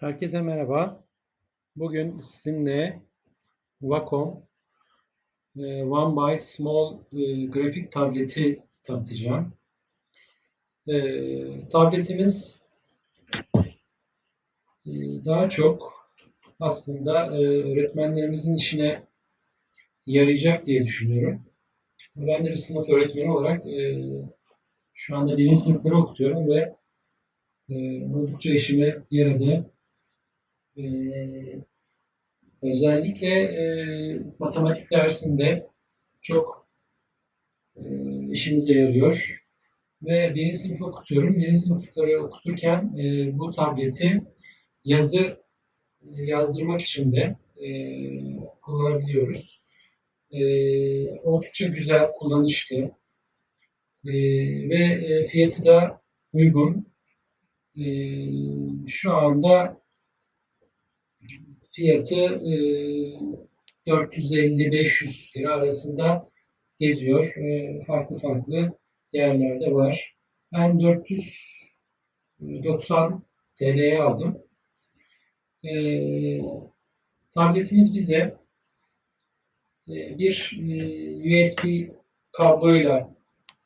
Herkese merhaba. Bugün sizinle Wacom e, One by Small e, grafik tableti tanıtacağım. E, tabletimiz daha çok aslında öğretmenlerimizin işine yarayacak diye düşünüyorum. Ben de bir sınıf öğretmeni olarak şu anda birinci sınıfları okutuyorum ve e, oldukça işime yaradı. Ee, özellikle e, matematik dersinde çok e, işimize yarıyor. Ve birinci sınıf okutuyorum. Birinci sınıfları okuturken e, bu tableti yazı e, yazdırmak için de e, kullanabiliyoruz. E, oldukça güzel, kullanışlı e, ve e, fiyatı da uygun. E, şu anda fiyatı e, 450-500 lira arasında geziyor. E, farklı farklı yerlerde var. Ben 490 TL'ye aldım. E, tabletimiz bize e, bir e, USB kabloyla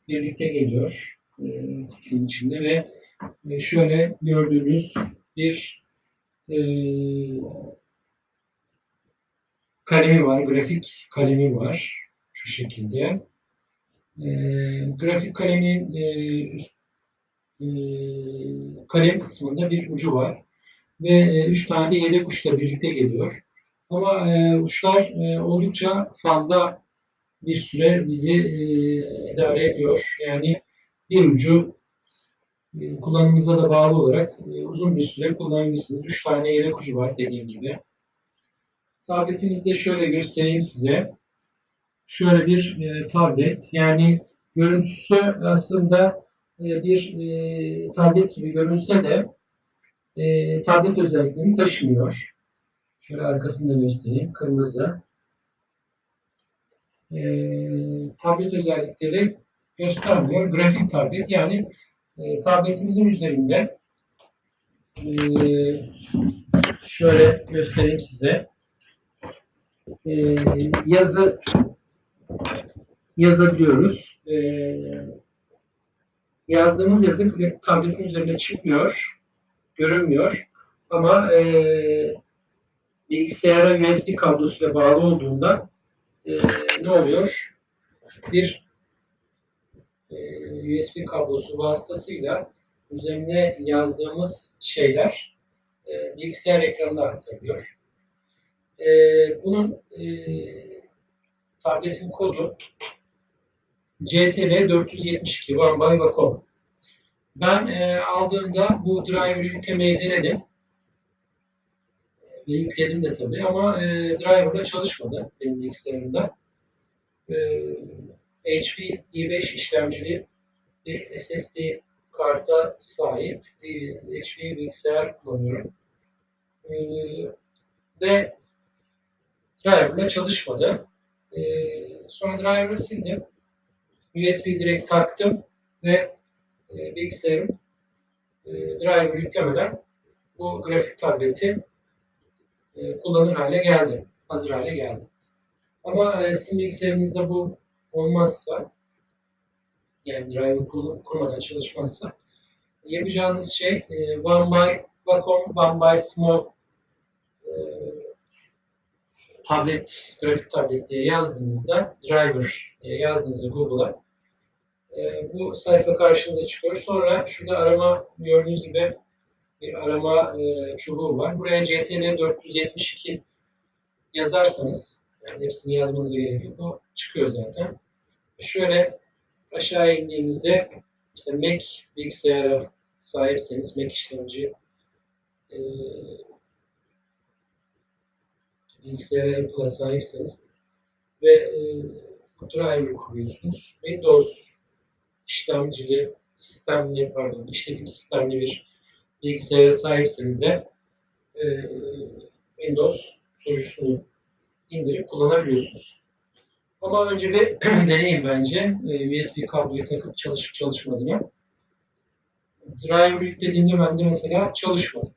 birlikte geliyor e, kutusunun içinde ve e, şöyle gördüğünüz bir e, kalemi var, grafik kalemi var. Şu şekilde. E, grafik kalemin e, kalem kısmında bir ucu var. Ve e, üç tane de yedek uçla birlikte geliyor. Ama e, uçlar e, oldukça fazla bir süre bizi e, idare ediyor. Yani bir ucu e, kullanımıza da bağlı olarak e, uzun bir süre kullanabilirsiniz. Üç tane yedek ucu var dediğim gibi. Tabletimizde şöyle göstereyim size. Şöyle bir e, tablet. Yani görüntüsü aslında e, bir e, tablet gibi görünse de e, tablet özelliklerini taşımıyor. Şöyle arkasını da göstereyim. Kırmızı. E, tablet özellikleri göstermiyor. Grafik tablet yani e, tabletimizin üzerinde e, şöyle göstereyim size e, yazı yazabiliyoruz. E, yazdığımız yazı tabletin üzerine çıkmıyor, görünmüyor. Ama e, bilgisayara USB kablosuyla bağlı olduğunda e, ne oluyor? Bir USB kablosu vasıtasıyla üzerine yazdığımız şeyler e, bilgisayar ekranına aktarılıyor. E, bunun e, tabletin kodu CTL 472 One. Ben aldığımda bu driver'ı yüklemeyi denedim. Ve yükledim de tabii ama driver'da çalışmadı benim bilgisayarımda. HP i5 işlemcili bir SSD karta sahip bir HP bilgisayar kullanıyorum. E, ve driver'la çalışmadı. E, sonra driver'ı sildim. USB direkt taktım ve e, bilgisayarım e, driver yüklemeden bu grafik tableti e, kullanır hale geldi. Hazır hale geldi. Ama e, sizin bilgisayarınızda bu olmazsa yani driver kurmadan çalışmazsa yapacağınız şey e, One by Wacom One by Small e, tablet, grafik tablet diye yazdığınızda, driver diye yazdığınızda Google'a e, bu sayfa karşınıza çıkıyor. Sonra şurada arama gördüğünüz gibi bir arama e, çubuğu var. Buraya CTN 472 yazarsanız, yani hepsini yazmanıza gerek yok. O çıkıyor zaten. Şöyle aşağı indiğimizde işte Mac bilgisayara sahipseniz, Mac işlemci e, bilgisayara Apple'a sahipseniz ve e, driver kuruyorsunuz. Windows işlemcili, sistemli, pardon, işletim sistemli bir bilgisayara sahipseniz de e, Windows sürücüsünü indirip kullanabiliyorsunuz. Ama önce bir deneyim bence. E, USB kabloyu takıp çalışıp çalışmadığını. Driver yüklediğimde bende mesela çalışmadı.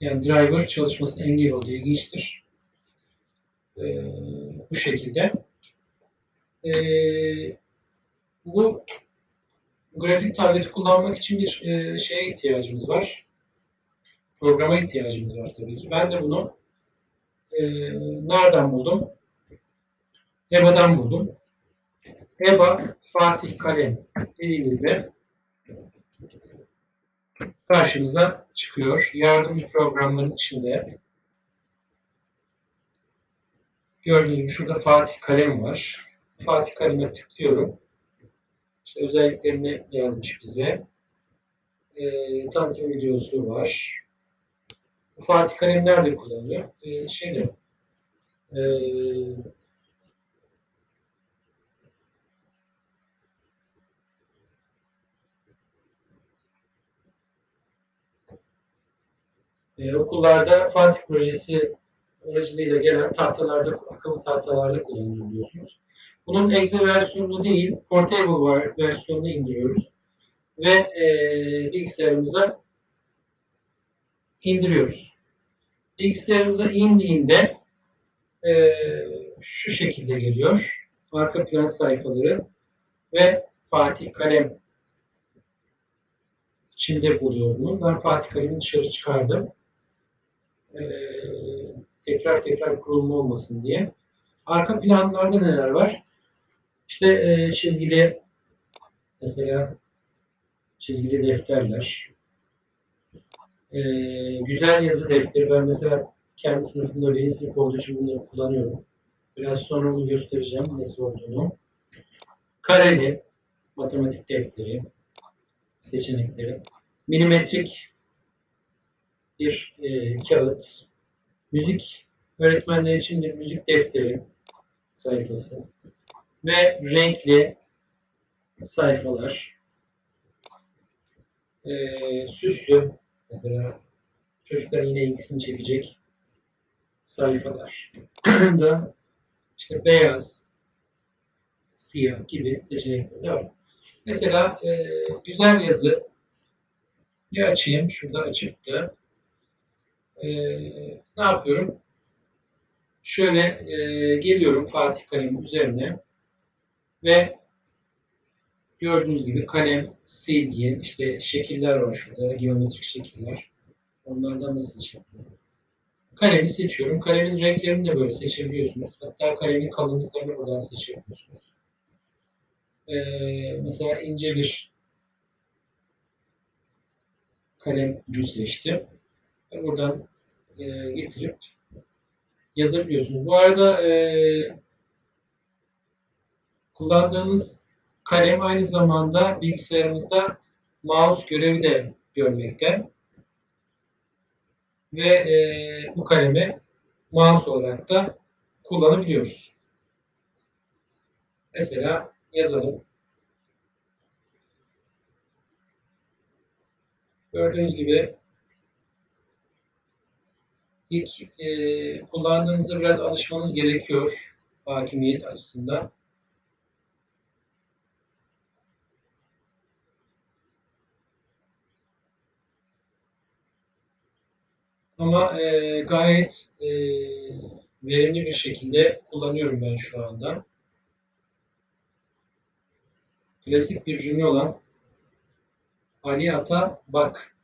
Yani driver çalışmasına engel olduğu ilginçtir. Ee, bu şekilde. Ee, bu grafik tableti kullanmak için bir e, şeye ihtiyacımız var. Programa ihtiyacımız var tabii ki. Ben de bunu e, nereden buldum? EBA'dan buldum. EBA Fatih Kalem dediğinizde karşımıza çıkıyor. Yardımcı programların içinde gördüğünüz gibi şurada Fatih Kalem var. Fatih Kalem'e tıklıyorum. İşte özelliklerini yazmış bize. E, tanıtım videosu var. Bu Fatih Kalem nerede kullanılıyor? E, şeyde e, e, okullarda Fatih projesi aracılığıyla gelen tahtalarda, akıllı tahtalarda kullanılıyor biliyorsunuz. Bunun exe versiyonunu değil, portable versiyonunu indiriyoruz. Ve e, bilgisayarımıza indiriyoruz. Bilgisayarımıza indiğinde e, şu şekilde geliyor. Arka plan sayfaları ve Fatih Kalem içinde buluyor bunu. Ben Fatih Kalem'i dışarı çıkardım. E, tekrar tekrar kurulma olmasın diye. Arka planlarda neler var? İşte e, çizgili mesela çizgili defterler. E, güzel yazı defteri. Ben mesela kendi sınıfımda birinci sınıf olduğu için bunları kullanıyorum. Biraz sonra onu göstereceğim nasıl olduğunu. Kareli matematik defteri seçenekleri. Milimetrik bir e, kağıt. Müzik öğretmenler için bir müzik defteri sayfası ve renkli sayfalar. Ee, süslü mesela çocukların yine ilgisini çekecek sayfalar da işte beyaz, siyah gibi seçenekler var. Mesela e, güzel yazı bir açayım. Şurada açık da e, ne yapıyorum? Şöyle e, geliyorum Fatih kalemin üzerine ve gördüğünüz gibi kalem, silgi, işte şekiller var şurada, geometrik şekiller. Onlardan da seçebiliyorum. Kalemi seçiyorum. Kalemin renklerini de böyle seçebiliyorsunuz. Hatta kalemin kalınlıklarını buradan seçebiliyorsunuz. Ee, mesela ince bir kalem ucu seçtim. Buradan e, getirip yazabiliyorsunuz. Bu arada e, kullandığınız kalem aynı zamanda bilgisayarımızda mouse görevi de görmekte. Ve e, bu kalemi mouse olarak da kullanabiliyoruz. Mesela yazalım. Gördüğünüz gibi ilk e, kullandığınızda biraz alışmanız gerekiyor hakimiyet açısından. Ama e, gayet e, verimli bir şekilde kullanıyorum ben şu anda. Klasik bir cümle olan Ali Ata bak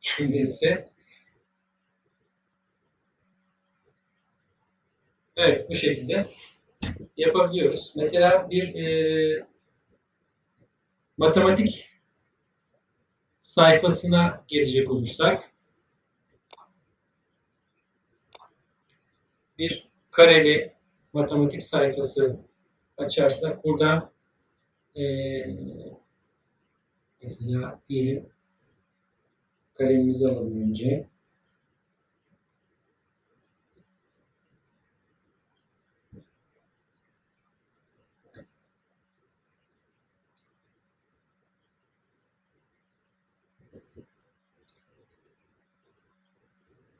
cümlesi. Evet bu şekilde yapabiliyoruz. Mesela bir e, matematik sayfasına gelecek olursak bir kareli matematik sayfası açarsak burada e, mesela diyelim kalemimizi alalım önce.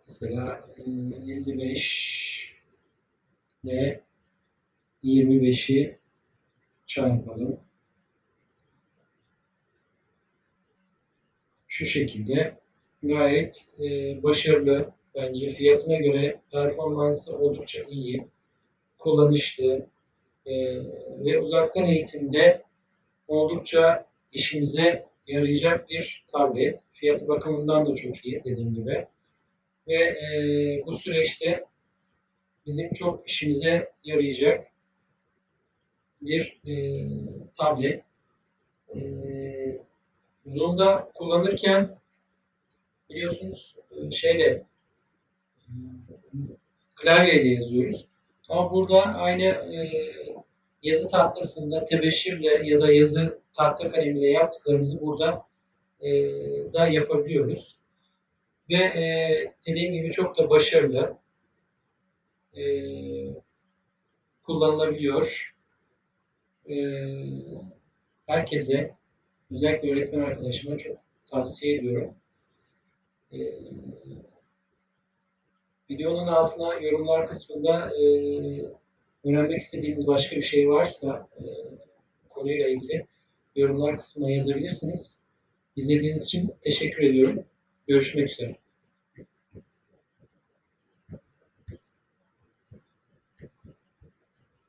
Mesela 55 ile 25'i çarpalım. Şu şekilde gayet e, başarılı. Bence fiyatına göre performansı oldukça iyi, kullanışlı e, ve uzaktan eğitimde oldukça işimize yarayacak bir tablet. Fiyatı bakımından da çok iyi dediğim gibi. Ve e, bu süreçte bizim çok işimize yarayacak bir e, tablet. E, Zoom'da kullanırken biliyorsunuz e, şeyle e, klavyeyle yazıyoruz. Ama burada aynı e, yazı tahtasında tebeşirle ya da yazı tahta kalemiyle yaptıklarımızı burada e, da yapabiliyoruz. Ve e, dediğim gibi çok da başarılı e, kullanılabiliyor. E, herkese özellikle öğretmen arkadaşıma çok tavsiye ediyorum. E, videonun altına yorumlar kısmında e, öğrenmek istediğiniz başka bir şey varsa e, konuyla ilgili yorumlar kısmına yazabilirsiniz. İzlediğiniz için teşekkür ediyorum. Görüşmek üzere.